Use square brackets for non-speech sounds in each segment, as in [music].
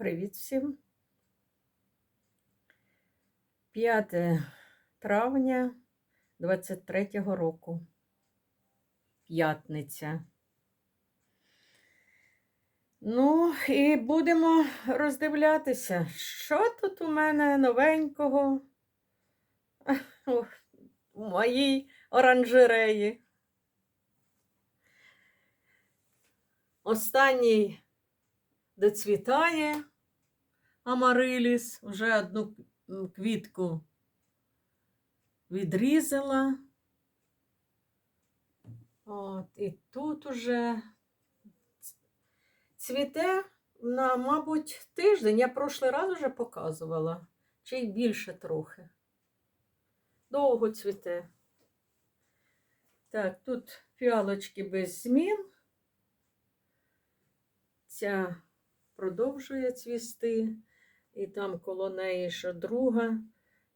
Привіт всім. 5 травня 23-го року. П'ятниця. Ну, і будемо роздивлятися, що тут у мене новенького [laughs] у моїй оранжереї. Останній доцвітає амариліс, вже одну квітку відрізала. От, і тут уже цвіте на, мабуть, тиждень. Я прошлий раз вже показувала, чи й більше трохи. Довго цвіте. Так, тут фіалочки без змін. Ця продовжує цвісти, і там коло неї ще друга.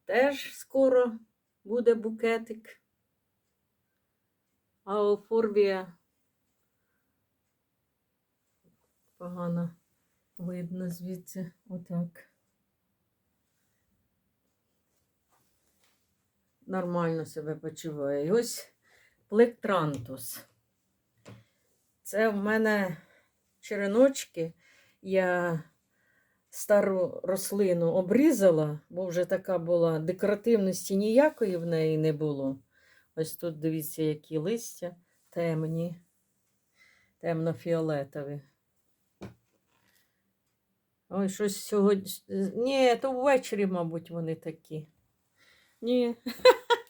Теж скоро буде букетик. А офорбія погано видно звідси отак. Нормально себе почуває. І ось плектрантус. Це в мене череночки. Я стару рослину обрізала, бо вже така була декоративності ніякої в неї не було. Ось тут дивіться, які листя темні, темно-фіолетові. Ой, щось сьогодні. Ні, то ввечері, мабуть, вони такі. Ні.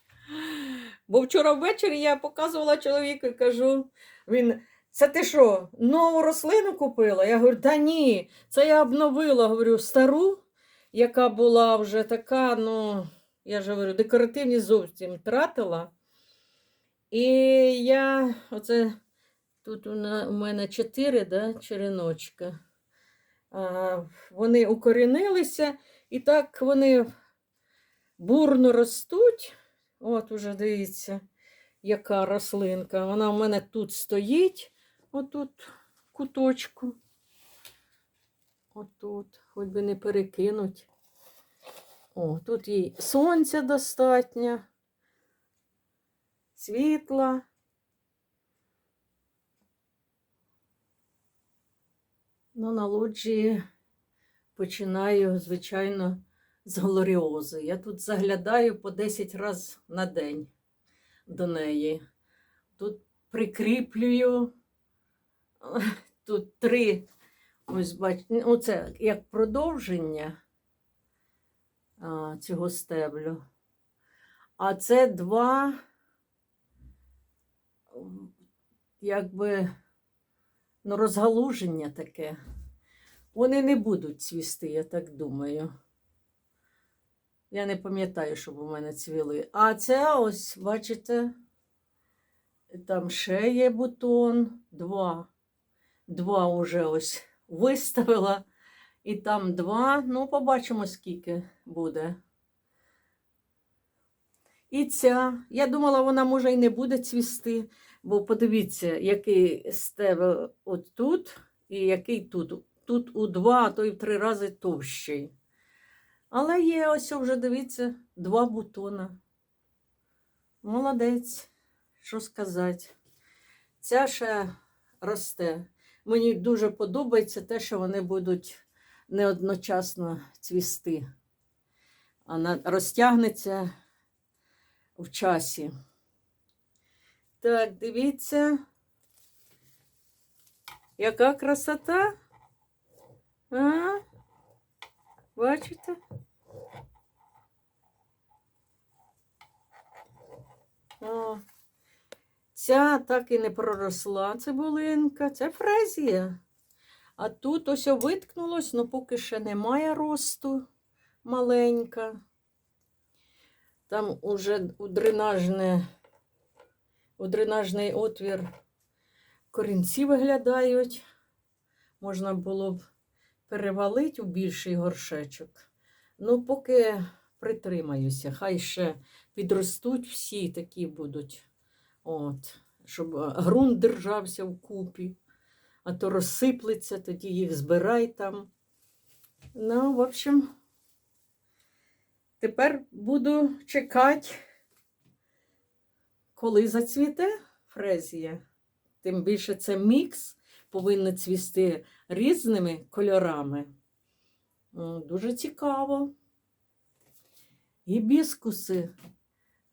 [laughs] Бо вчора ввечері я показувала чоловіку і кажу, він. Це ти що, нову рослину купила? Я говорю, та ні, це я обновила, говорю, стару, яка була вже така, ну, я ж говорю, декоративність зовсім втратила. І я, оце тут у мене чотири да, череночка. А, вони укорінилися, і так вони бурно ростуть. От уже дивіться, яка рослинка. Вона в мене тут стоїть. Отут куточку. Отут, хоч би не перекинуть. О, тут їй сонця достатньо, світла. Ну, на лоджії починаю, звичайно, з глоріози. Я тут заглядаю по 10 разів на день до неї. Тут прикріплюю. [laughs] Тут три, ось бачите, оце як продовження цього стеблю. А це два, якби, ну, розгалуження таке. Вони не будуть цвісти, я так думаю. Я не пам'ятаю, щоб у мене цвіли. А це ось, бачите, там ще є бутон, два. Два вже ось виставила. І там два. Ну, побачимо, скільки буде. І ця. Я думала, вона може і не буде цвісти, бо подивіться, який стебел от тут і який тут. Тут у два, а то й в три рази товщий. Але є ось вже, дивіться, два бутона. Молодець, що сказати. Ця ще росте. Мені дуже подобається те, що вони будуть не одночасно цвісти, а на- розтягнеться в часі. Так, дивіться, яка красота. А? Бачите? О. Ця так і не проросла цибулинка, це фрезія. А тут ось виткнулось, але поки ще немає росту маленька. Там уже у, у дренажний отвір корінці виглядають. Можна було б перевалити у більший горшечок. Ну, поки притримаюся, хай ще підростуть всі такі будуть. От, щоб е, ґрунт держався вкупі, а то розсиплеться, тоді їх збирай там. Ну, в общем, тепер буду чекати, коли зацвіте фрезія. Тим більше це мікс повинен цвісти різними кольорами. Дуже цікаво. Гібіскуси.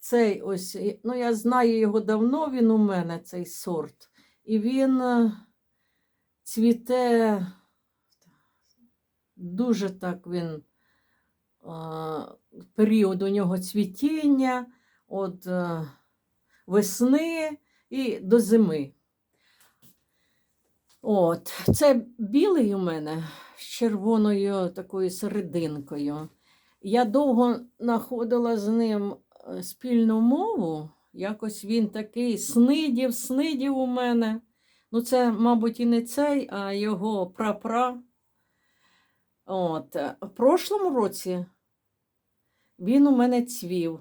Цей ось, ну я знаю його давно, він у мене, цей сорт. І він е, цвіте дуже так він. е, Період у нього цвітіння від е, весни і до зими. От, це білий у мене з червоною такою серединкою. Я довго знаходила з ним спільну мову. Якось він такий снидів, снидів у мене. Ну, це, мабуть, і не цей, а його прапра. От. е, В прошлому році він у мене цвів.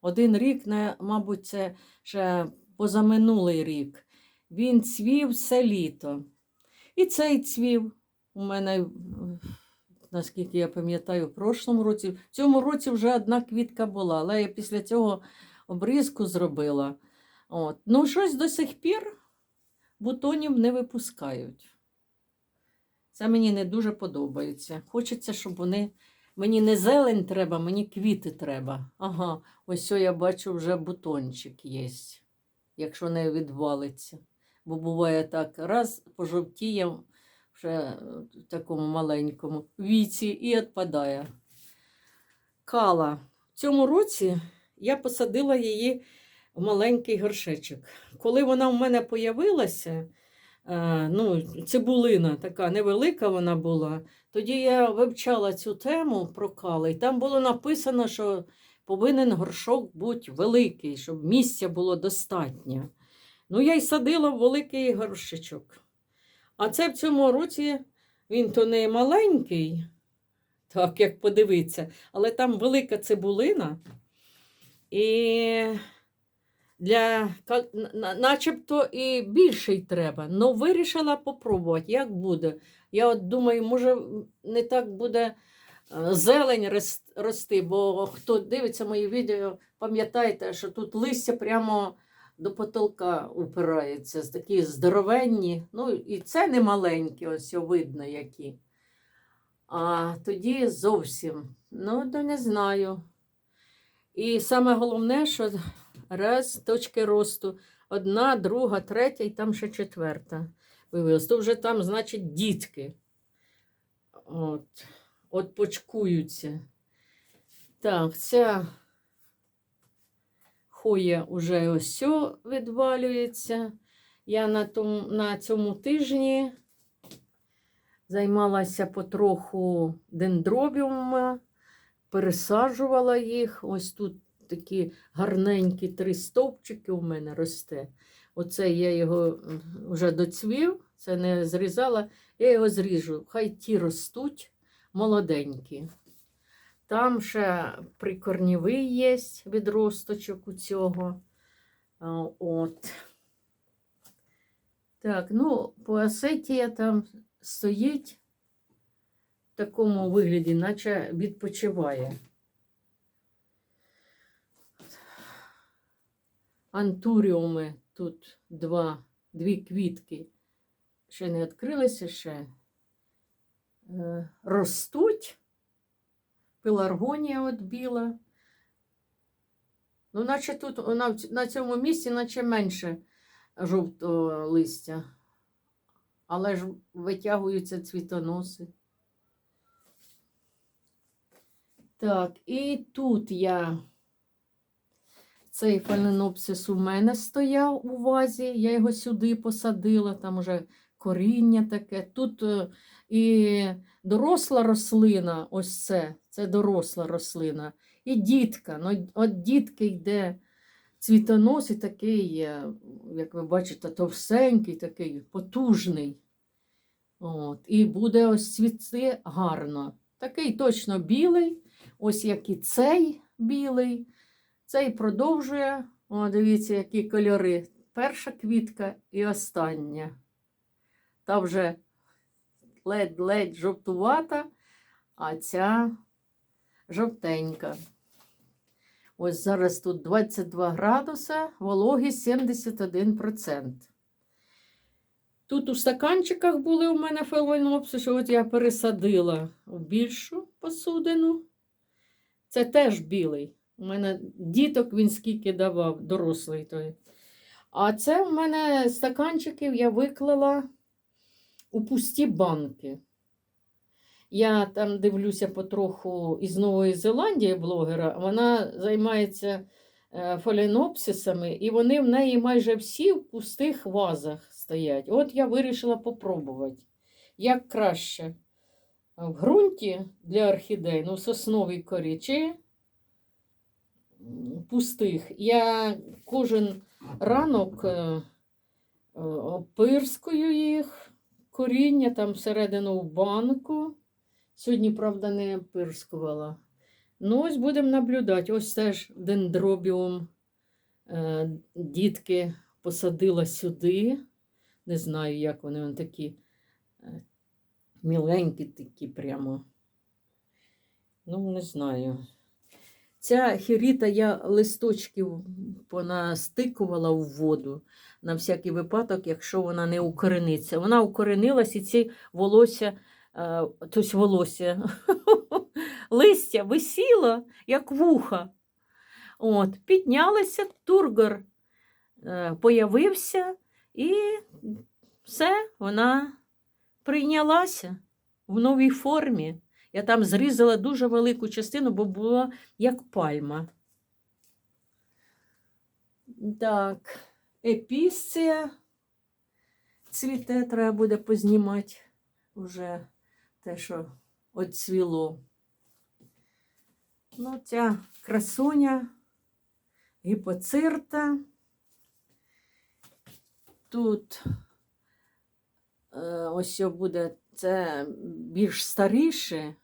Один рік, мабуть, це ще позаминулий рік. Він цвів все літо. І цей цвів у мене, е, наскільки я пам'ятаю, в прошлому році. В цьому році вже одна квітка була, але я після цього обрізку зробила. От. Ну, щось до сих пір бутонів не випускають. Це мені не дуже подобається. Хочеться, щоб вони. Мені не зелень треба, мені квіти треба. Ага, ось я бачу, вже бутончик є, якщо не відвалиться. Бо буває так, раз пожовтіє вже в такому маленькому віці і відпадає. Кала. В цьому році я посадила її в маленький горшечок. Коли вона в мене появилася, е, ну, цибулина така невелика вона була, тоді я вивчала цю тему про кали, і там було написано, що повинен горшок бути великий, щоб місця було достатньо. Ну, я й садила в великий горшечок. А це в цьому році він то не маленький, так як подивитися, але там велика цибулина. І для, начебто і більший треба. Ну, вирішила попробувати, як буде. Я от думаю, може, не так буде е, зелень рости, бо хто дивиться мої відео, пам'ятаєте, що тут листя прямо до потолка упирається, з такі здоровенні. Ну, і це не маленькі, ось видно які. А тоді зовсім, ну, то не знаю. І саме головне, що раз точки росту, одна, друга, третя і там ще четверта виявилась. То вже там, значить, дітки. От, от почкуються. Так, ця хоя вже ось відвалюється. Я на, тому, на цьому тижні займалася потроху дендробіумами, пересаджувала їх. Ось тут такі гарненькі три стовпчики у мене росте. Оце я його вже доцвів, це не зрізала, я його зріжу. Хай ті ростуть молоденькі. Там ще прикорнівий є відросточок у цього. От. Так, ну, поасетія там стоїть в такому вигляді, наче відпочиває. Антуріуми тут два, дві квітки. Ще не відкрилися ще. Е, ростуть. Пеларгонія от біла. Ну, наче тут на цьому місці, наче менше жовтого листя. Але ж витягуються цвітоноси. Так, і тут я цей фаленопсис у мене стояв у вазі, я його сюди посадила, там уже коріння таке. Тут е, і доросла рослина, ось це, це доросла рослина. І дітка. Ну, от дітки йде цвітонос і такий, як ви бачите, товстенький, такий потужний. От, і буде ось цвісти гарно. Такий точно білий, ось як і цей білий. Цей продовжує. О, дивіться, які кольори. Перша квітка і остання. Та вже ледь-ледь жовтувата, а ця жовтенька. Ось зараз тут 22 градуса, вологість 71%. Тут у стаканчиках були у мене феленопсиси, от я пересадила в більшу посудину. Це теж білий. У мене діток він скільки давав, дорослий той. А це в мене стаканчиків я виклала у пусті банки. Я там дивлюся потроху із Нової Зеландії блогера. Вона займається е, фаленопсисами, і вони в неї майже всі в пустих вазах стоять. От я вирішила попробувати, як краще в ґрунті для орхідей, ну, в сосновій корі, чи пустих. Я кожен ранок е, е, опирскую їх, коріння там всередину в банку. Сьогодні, правда, не опирскувала. Ну, ось будемо наблюдати. Ось теж дендробіум е, дітки посадила сюди. Не знаю, як вони, вони такі е, міленькі такі прямо. Ну, не знаю. Ця хіріта я листочків понастикувала в воду на всякий випадок, якщо вона не укорениться. Вона укоренилась і ці волосся, тобто волосся, [laughs] листя висіло, як вуха. От, піднялися, тургор е, появився, і все, вона прийнялася в новій формі. Я там зрізала дуже велику частину, бо була як пальма. Так, епісція цвіте, треба буде познімати вже те, що оцвіло. Ну, ця красуня, гіпоцирта. Тут е, ось буде це більш старіше.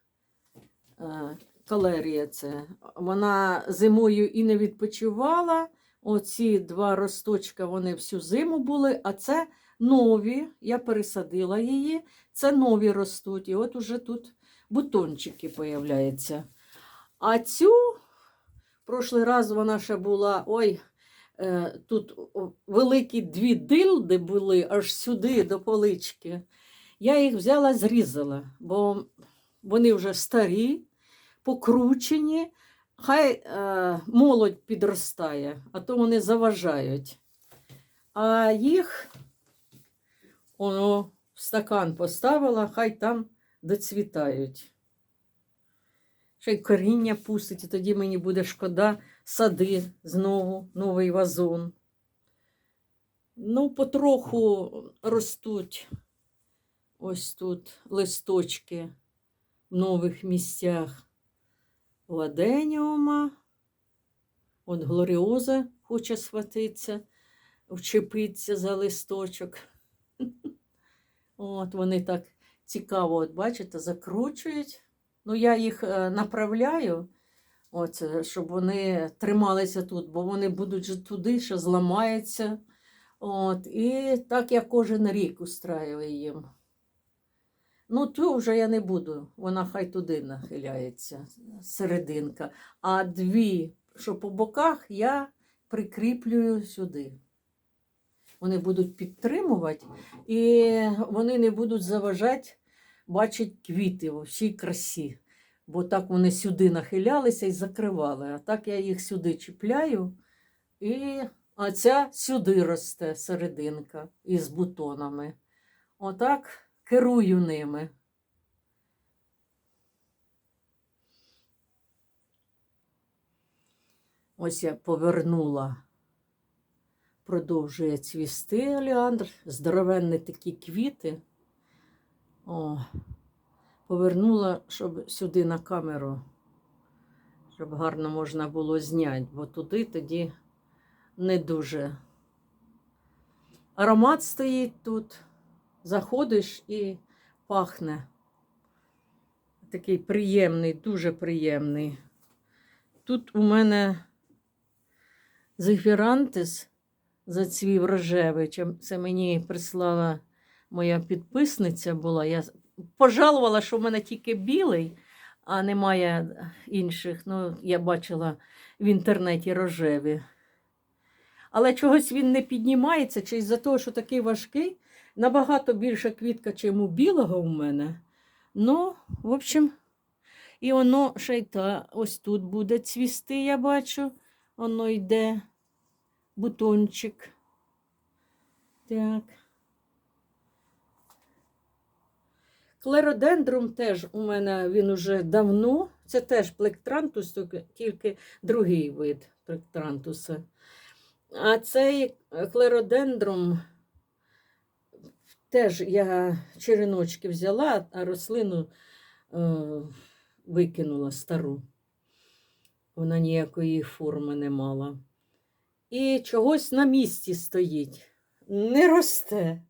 Е, Калерія це. Вона зимою і не відпочивала. Оці два росточка вони всю зиму були, а це нові. Я пересадила її. Це нові ростуть. І от уже тут бутончики появляються. А цю, прошлий раз вона ще була. Ой, е, тут великі дві дилди були аж сюди до полички. Я їх взяла, зрізала, бо вони вже старі, покручені. Хай е, молодь підростає, а то вони заважають. А їх воно в стакан поставила, хай там доцвітають. Ще й коріння пустить, і тоді мені буде шкода сади знову, новий вазон. Ну, потроху ростуть ось тут листочки нових місцях ладеніума. От глоріоза хоче схватитися, вчепитися за листочок. От вони так цікаво, от бачите, закручують. Ну, я їх е, направляю, от, е, щоб вони трималися тут, бо вони будуть туди, що зламаються. От, і так я кожен рік устраюю їм. Ну, ту вже я не буду, вона хай туди нахиляється, серединка. А дві, що по боках, я прикріплюю сюди. Вони будуть підтримувати, і вони не будуть заважати бачити квіти у всій красі. Бо так вони сюди нахилялися і закривали. А так я їх сюди чіпляю, і а ця сюди росте серединка із бутонами. Отак керую ними. Ось я повернула, продовжує цвісти олеандр, здоровенні такі квіти. О, повернула, щоб сюди на камеру, щоб гарно можна було зняти, бо туди тоді не дуже. Аромат стоїть тут заходиш і пахне. Такий приємний, дуже приємний. Тут у мене зефірантис зацвів рожевий. Це мені прислала моя підписниця була. Я пожалувала, що в мене тільки білий, а немає інших. Ну, я бачила в інтернеті рожеві. Але чогось він не піднімається, чи із-за того, що такий важкий, набагато більша квітка, чим у білого у мене. Ну, в общем, і воно ще й та ось тут буде цвісти, я бачу. Воно йде бутончик. Так. Клеродендрум теж у мене він уже давно. Це теж плектрантус, тільки- другий вид плектрантуса. А цей клеродендрум теж я череночки взяла, а рослину е, викинула стару. Вона ніякої форми не мала. І чогось на місці стоїть. Не росте.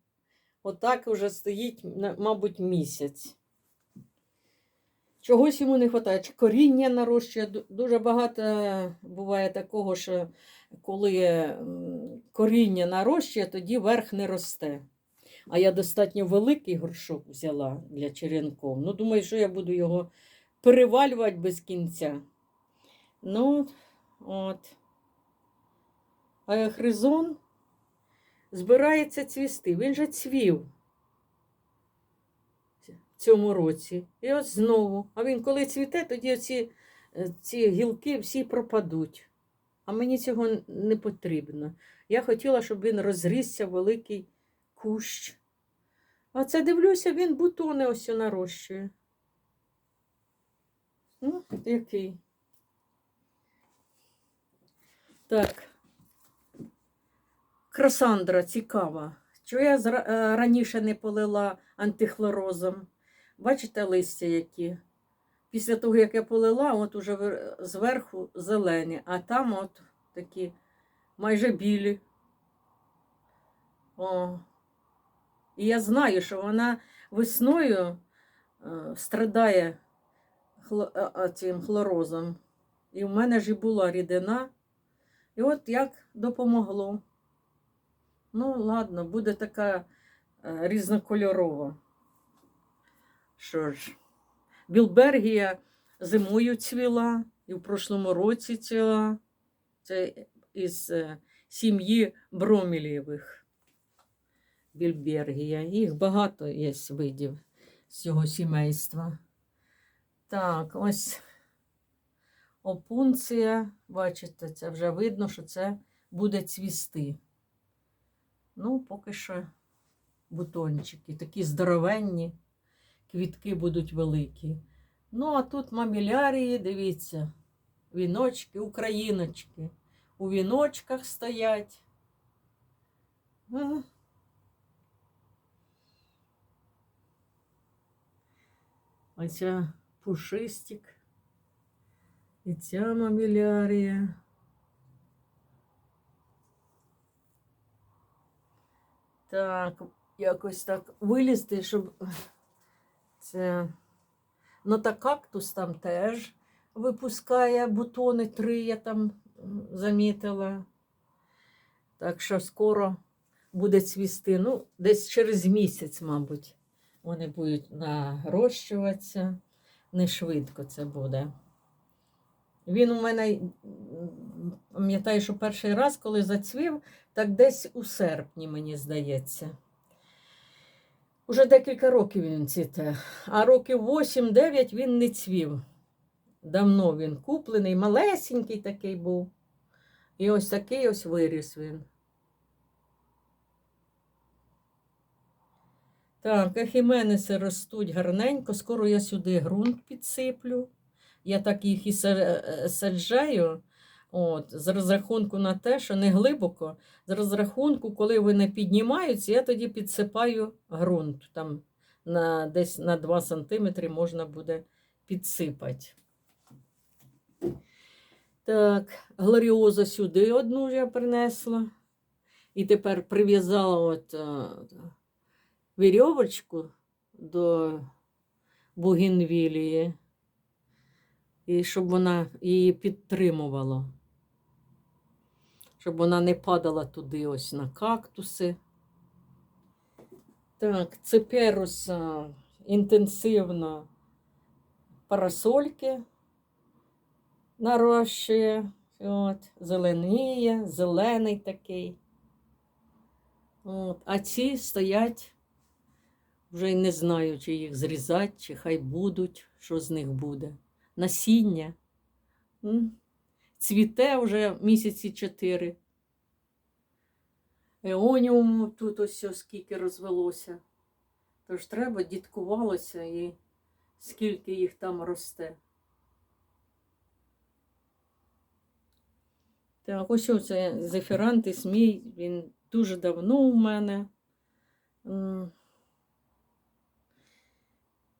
Отак вже стоїть, мабуть, місяць. Чогось йому не вистачає. Чи коріння нарощує. Дуже багато буває такого, що коли коріння нарощує, тоді верх не росте. А я достатньо великий горшок взяла для черенков. Ну, думаю, що я буду його перевалювати без кінця. Ну, от. А хризон збирається цвісти. Він же цвів в цьому році. І от знову. А він коли цвіте, тоді оці, е, ці гілки всі пропадуть. А мені цього не потрібно. Я хотіла, щоб він розрісся великий кущ. А це дивлюся, він бутони ось нарощує. Ну, який. Так. Красандра цікава. Чого я е, раніше не полила антихлорозом? Бачите листя які? Після того, як я полила, от уже зверху зелені, а там от такі майже білі. О. І я знаю, що вона весною е, страдає е, е, цим хлорозом. І в мене ж і була рідина. І от як допомогло. Ну, ладно, буде така різнокольорова. Що ж, Білбергія зимою цвіла, і в прошлому році цвіла. Це із сім'ї Бромілєвих. Більбергія. Їх багато є видів з цього сімейства. Так, ось опунція. Бачите, це вже видно, що це буде цвісти. Ну, поки що бутончики, такі здоровенні, квітки будуть великі. Ну, а тут мамілярії, дивіться, віночки, україночки. У віночках стоять. Оця пушистик. І ця мамілярія. Так, якось так вилізти, щоб це. Ну, та кактус там теж випускає бутони три, я там замітила. Так що скоро буде цвісти. Ну, десь через місяць, мабуть, вони будуть нарощуватися. Не швидко це буде. Він у мене, пам'ятаю, що перший раз, коли зацвів, так десь у серпні, мені здається. Уже декілька років він цвіте, а років 8-9 він не цвів. Давно він куплений, малесенький такий був. І ось такий ось виріс він. Так, ахіменеси ростуть гарненько. Скоро я сюди ґрунт підсиплю. Я так їх і е, саджаю. От, з розрахунку на те, що не глибоко, з розрахунку, коли вони піднімаються, я тоді підсипаю ґрунт. Там на, десь на 2 см можна буде підсипати. Так, глоріоза сюди одну я принесла. І тепер прив'язала от, е, вірьовочку до бугінвілії. І щоб вона її підтримувала. Щоб вона не падала туди ось на кактуси. Так, циперус інтенсивно парасольки нарощує. От, зеленіє, зелений такий. От, а ці стоять, вже й не знаю, чи їх зрізати, чи хай будуть, що з них буде. Насіння. Цвіте вже місяці чотири. Еоніуму тут ось скільки розвелося. Тож треба, діткувалося і скільки їх там росте. Так, ось оце зефірантис мій, він дуже давно у мене.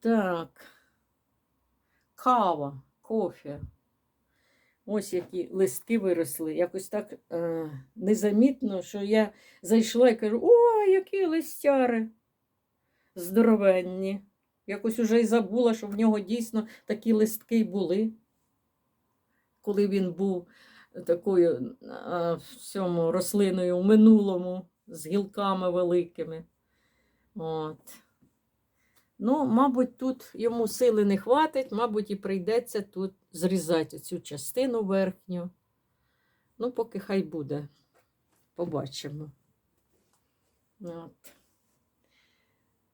Так. Кава, кофе. Ось які листки виросли. Якось так е, незамітно, що я зайшла і кажу: ой, які листяри здоровенні. Якось уже й забула, що в нього дійсно такі листки були, коли він був такою а, в цьому рослиною в минулому з гілками великими. От. Ну, мабуть, тут йому сили не хватить, мабуть, і прийдеться тут зрізати цю частину верхню. Ну, поки хай буде. Побачимо. От.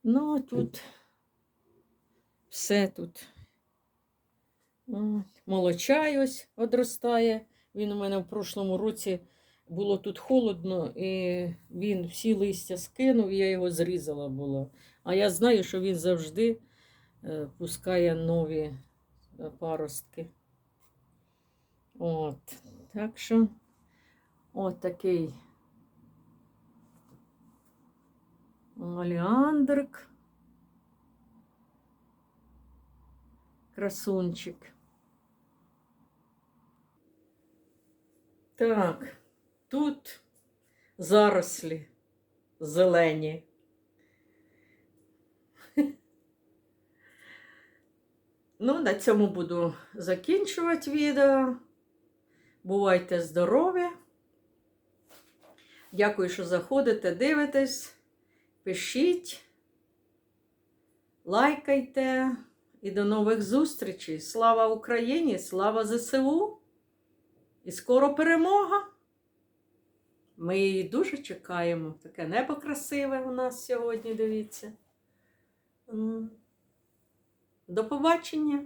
Ну, тут все тут. От. Молочай ось одростає. Він у мене в прошлому році було тут холодно, і він всі листя скинув, я його зрізала було. А я знаю, що він завжди е, пускає нові е, паростки. От. Так що от такий олеандрик. Красунчик. Так, тут зарослі зелені. Ну, на цьому буду закінчувати відео. Бувайте здорові. Дякую, що заходите, дивитесь, пишіть, лайкайте і до нових зустрічей. Слава Україні! Слава ЗСУ! І скоро перемога. Ми її дуже чекаємо. Таке небо красиве у нас сьогодні, дивіться. До побачення!